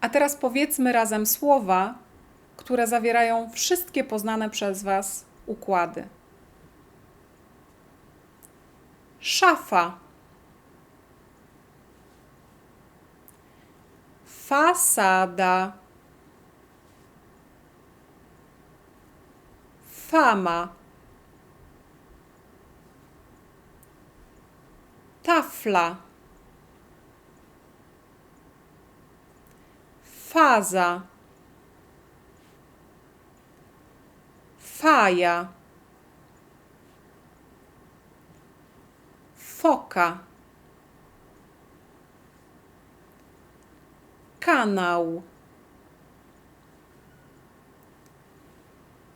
A teraz powiedzmy razem słowa, które zawierają wszystkie poznane przez Was układy. Szafa. Fasada. Fama. Tafla. Faza. Faja. Foka. Kanał.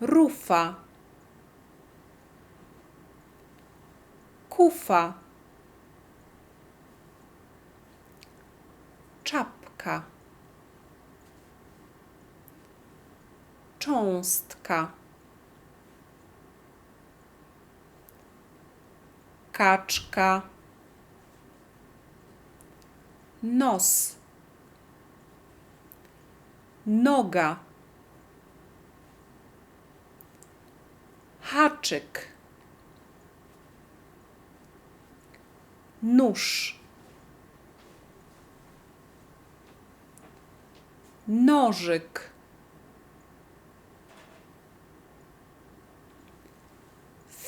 Rufa. Kufa. Czapka. Cząstka. Kaczka. Nos. Noga. Haczyk. Nóż. Nożyk.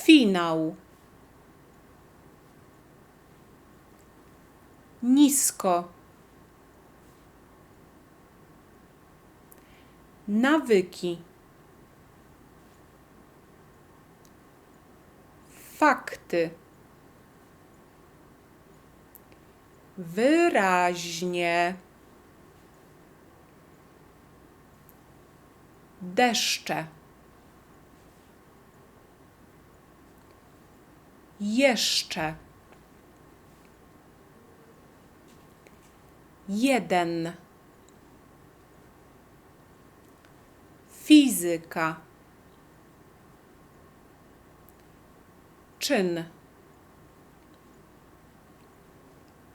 Finał. Nisko. Nawyki. Fakty. Wyraźnie. Deszcze. Jeszcze. Jeden. Fizyka. Czyn.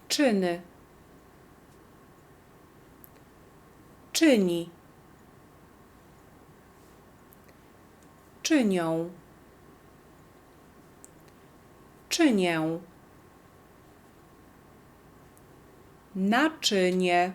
Czyny. Czyni. Czynią. Czynię. Naczynie.